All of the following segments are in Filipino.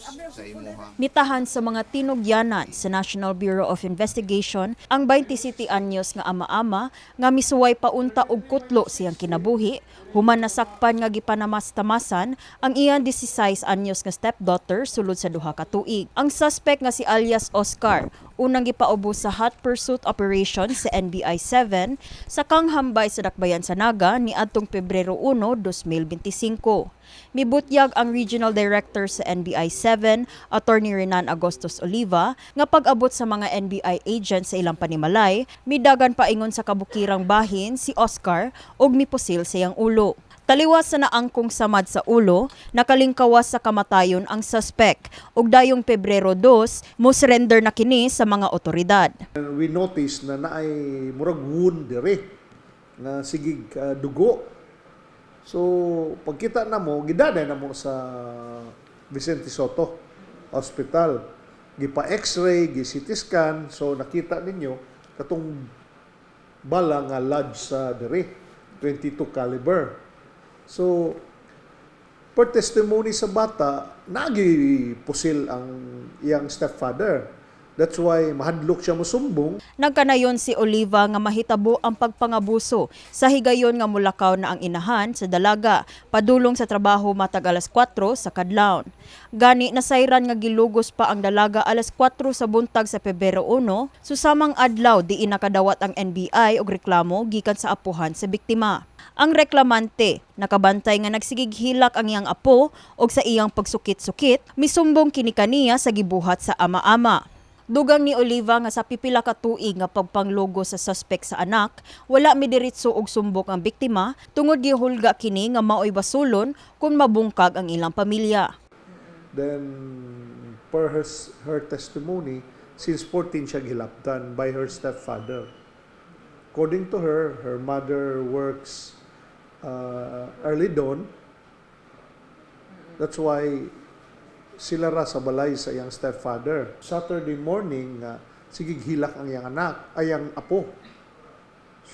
sa imuhang Nitahan sa mga tinugyanan sa National Bureau of Investigation ang 20 city anyos nga ama-ama nga misuway paunta og kutlo siyang kinabuhi human nasakpan nga gipanamas-tamasan ang iyang 16 anyos nga stepdaughter sulod sa duha ka tuig. Ang suspect nga si alias Oscar unang gipaubos sa hot pursuit operation sa NBI 7 sa kanghambay sa Dakbayan sa Naga ni adtong Pebrero 1, 2025. Mibutyag ang Regional Director sa NBI 7, Attorney Renan Agostos Oliva, nga pag-abot sa mga NBI agents sa ilang panimalay, midagan pa ingon sa kabukirang bahin si Oscar og mipusil sa iyang ulo. Taliwas sa naangkong samad sa ulo, nakalingkawas sa kamatayon ang suspect ug dayong Pebrero 2, mo surrender na kini sa mga otoridad. And we noticed na naay murag wound dire nga sigig ah, dugo. So pagkita na mo gidaday na mo sa Vicente Soto Hospital. Gipa X-ray, gi CT scan, so nakita ninyo katong bala nga lodge sa dire 22 caliber. So per testimony sa bata, nagi pusil ang iyang stepfather. That's why mahadlok siya mosumbong Nagkanayon si Oliva nga mahitabo ang pagpangabuso sa higayon nga mulakaw na ang inahan sa dalaga padulong sa trabaho matag alas 4 sa kadlawon. Gani nasayran nga gilugos pa ang dalaga alas 4 sa buntag sa Pebrero 1 susamang adlaw di nakadawat ang NBI og reklamo gikan sa apuhan sa biktima. Ang reklamante nakabantay nga nagsigig hilak ang iyang apo og sa iyang pagsukit-sukit misumbong kini kaniya sa gibuhat sa ama-ama. Dugang ni Oliva nga sa pipila ka tuig nga pagpanglogo sa suspect sa anak, wala mi diretso og sumbok ang biktima tungod gihulga kini nga maoy basulon kung mabungkag ang ilang pamilya. Then, per her, her testimony, since 14 siya gilaptan by her stepfather. According to her, her mother works uh, early dawn. That's why sila ra sa balay sa iyang stepfather. Saturday morning, uh, hilak ang iyang anak, ay ang apo.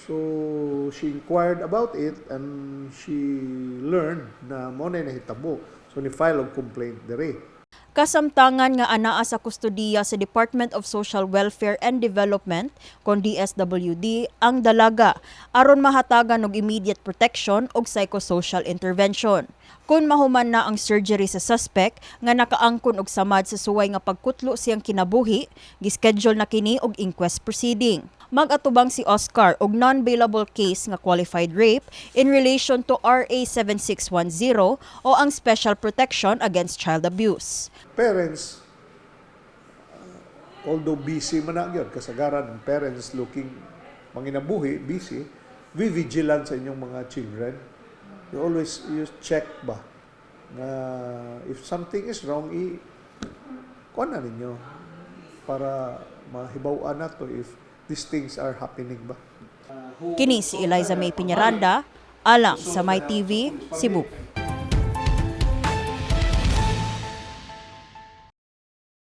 So, she inquired about it and she learned na mo na nahitabo. So, ni-file og complaint dere. Kasamtangan nga anaa sa kustodiya sa Department of Social Welfare and Development kon DSWD ang dalaga aron mahatagan og immediate protection og psychosocial intervention. Kung mahuman na ang surgery sa suspect nga nakaangkon og samad sa suway nga pagkutlo siyang kinabuhi, gischedule na kini og inquest proceeding. Mag-atubang si Oscar og non-bailable case nga qualified rape in relation to RA 7610 o ang Special Protection Against Child Abuse. Parents, uh, although busy man na yun, kasagaran parents looking manginabuhi, busy, be vigilant sa inyong mga children. You always you check ba na if something is wrong, i kuha na ninyo para mahibawan na to if these things are happening ba. Kini si Eliza May Piñaranda, alang sa My TV, Cebu.